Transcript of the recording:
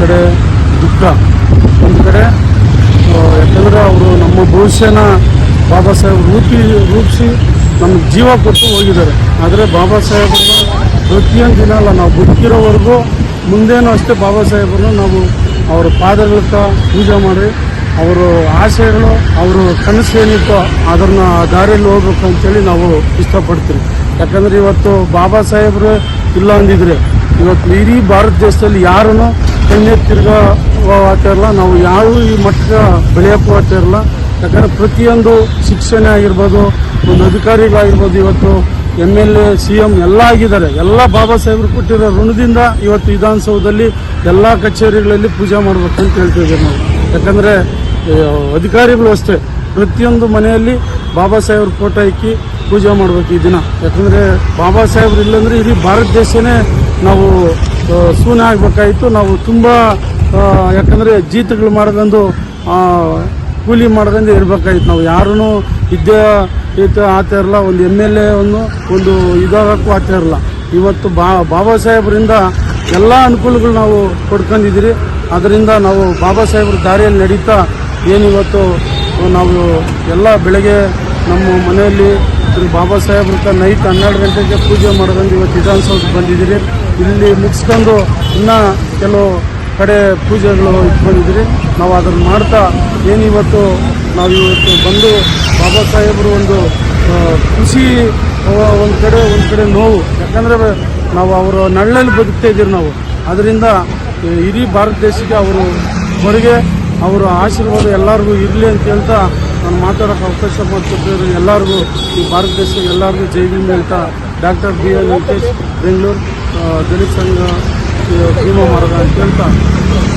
ಕಡೆ ದುಃಖ. ಒಂದು ಕಡೆ ಯಾಕಂದರೆ ಅವರು ನಮ್ಮ ಭವಿಷ್ಯನ ಬಾಬಾ ಸಾಹೇಬ್ ರೂಪಿ, ರೂಪಿಸಿ ನಮ್ಗೆ ಜೀವ ಕೊಟ್ಟು ಹೋಗಿದ್ದಾರೆ. ಆದರೆ ಬಾಬಾ ಸಾಹೇಬರನ್ನ ಪ್ರತಿಯೊಂದು ದಿನ ಅಲ್ಲ, ನಾವು ಬದುಕಿರೋವರೆಗೂ ಮುಂದೇನೂ ಅಷ್ಟೇ ಬಾಬಾ ಸಾಹೇಬರನ್ನು ನಾವು ಅವರ ಪಾದಗಳತ್ತ ಪೂಜೆ ಮಾಡಿ, ಅವರು ಆಸೆಗಳು, ಅವರು ಕನಸು ಏನಿತ್ತೋ ಅದನ್ನು ದಾರಿಯಲ್ಲಿ ಹೋಗ್ಬೇಕು ಅಂತೇಳಿ ನಾವು ಇಷ್ಟಪಡ್ತೀವಿ. ಯಾಕಂದರೆ ಇವತ್ತು ಬಾಬಾ ಸಾಹೇಬರು ಇಲ್ಲ ಅಂದಿದ್ರೆ, ಇವತ್ತು ಇಡೀ ಭಾರತ ದೇಶದಲ್ಲಿ ಯಾರೂ ಕಣ್ಣೆತ್ತಿರ್ಗ ಇರಲ್ಲ ನಾವು ಯಾರು ಈ ಮಟ್ಟಕ್ಕೆ ಬೆಳೆಯಕ್ಕೂ ಇರಲ್ಲ ಯಾಕಂದ್ರೆ ಪ್ರತಿಯೊಂದು ಶಿಕ್ಷಣ ಆಗಿರ್ಬೋದು, ಒಂದು ಅಧಿಕಾರಿಗಳಾಗಿರ್ಬೋದು, ಇವತ್ತು M L A, C M ಎಲ್ಲ ಆಗಿದ್ದಾರೆ. ಎಲ್ಲ ಬಾಬಾ ಸಾಹೇಬರು ಕೊಟ್ಟಿರೋ ಋಣದಿಂದ ಇವತ್ತು ವಿಧಾನಸೌಧದಲ್ಲಿ ಎಲ್ಲ ಕಚೇರಿಗಳಲ್ಲಿ ಪೂಜೆ ಮಾಡ್ಬೇಕು ಅಂತ ಹೇಳ್ತಿದ್ದೀವಿ ನಾವು. ಯಾಕಂದರೆ ಅಧಿಕಾರಿಗಳು ಅಷ್ಟೇ. ಪ್ರತಿಯೊಂದು ಮನೆಯಲ್ಲಿ ಬಾಬಾ ಸಾಹೇಬ್ರ ಫೋಟೋ ಇಕ್ಕಿ ಪೂಜೆ ಮಾಡ್ಬೇಕು ಈ ದಿನ. ಯಾಕಂದರೆ, ಬಾಬಾ ಸಾಹೇಬ್ರು ಇಲ್ಲಂದ್ರೆ ಇಡೀ ಭಾರತ ದೇಶನೇ ನಾವು ಶೂನ್ಯ ಆಗ್ಬೇಕಾಯಿತು. ನಾವು ತುಂಬ ಯಾಕಂದರೆ ಜೀತಗಳು ಮಾಡ್ಕೊಂಡು ಕೂಲಿ ಮಾಡ್ಕೊಂಡು ಇರಬೇಕಾಯಿತು. ನಾವು ಯಾರೂ ಇದ್ದೇ ಈತ ಆತ ಇರಲ್ಲ, ಒಂದು ಎಂ ಎಲ್ ಎವನ್ನು ಒಂದು ಇದಾಗಕ್ಕೂ ಆತ ಇರಲ್ಲ. ಇವತ್ತು ಬಾ, ಬಾಬಾ ಸಾಹೇಬರಿಂದ ಎಲ್ಲ ಅನುಕೂಲಗಳು ನಾವು ಪಡ್ಕೊಂಡಿದ್ದೀರಿ. ಅದರಿಂದ ನಾವು ಬಾಬಾ ಸಾಹೇಬ್ರ ದಾರಿಯಲ್ಲಿ ನಡೀತಾ ಏನಿವತ್ತು ನಾವು ಎಲ್ಲ ಬೆಳಗ್ಗೆ ನಮ್ಮ ಮನೆಯಲ್ಲಿ ಬಾಬಾ ಸಾಹೇಬ್ರ ನೈಟ್ ಹನ್ನೆರಡು ಗಂಟೆಗೆ ಪೂಜೆ ಮಾಡ್ಕೊಂಡು ಇವತ್ತು ವಿಧಾನಸೌಧಕ್ಕೆ ಬಂದಿದ್ದೀರಿ. ಇಲ್ಲಿ ಮುಗಿಸ್ಕೊಂಡು ಇನ್ನೂ ಕೆಲವು ಕಡೆ ಪೂಜೆಗಳು ಇಟ್ಕೊಂಡಿದ್ದೀರಿ ನಾವು ಅದನ್ನು ಮಾಡ್ತಾ ಏನಿವತ್ತು ನಾವು ಇವತ್ತು ಬಂದು ಬಾಬಾ ಸಾಹೇಬರು ಒಂದು ಖುಷಿ ಒಂದು ಕಡೆ ಒಂದು ಕಡೆ ನೋವು. ಯಾಕಂದರೆ ನಾವು ಅವರ ನಳ್ಳಲ್ಲಿ ಬದುಕ್ತಾ ಇದ್ದೀರಿ ನಾವು. ಅದರಿಂದ ಇಡೀ ಭಾರತ ದೇಶಕ್ಕೆ ಅವರು ಹೊರಗೆ, ಅವರ ಆಶೀರ್ವಾದ ಎಲ್ಲರಿಗೂ ಇರಲಿ ಅಂತ ಹೇಳ್ತಾ ನಾನು ಮಾತಾಡೋಕೆ ಅವಕಾಶ ಮಾಡಿಕೊಟ್ಟಿದ್ರು ಎಲ್ಲರಿಗೂ, ಈ ಭಾರತ ದೇಶಕ್ಕೆ ಎಲ್ಲರಿಗೂ ಜೈ ಭೀಮ್ ಅಂತ doctor B L Bengaluru Dalit Sangha Bhima Marga ಅಂತ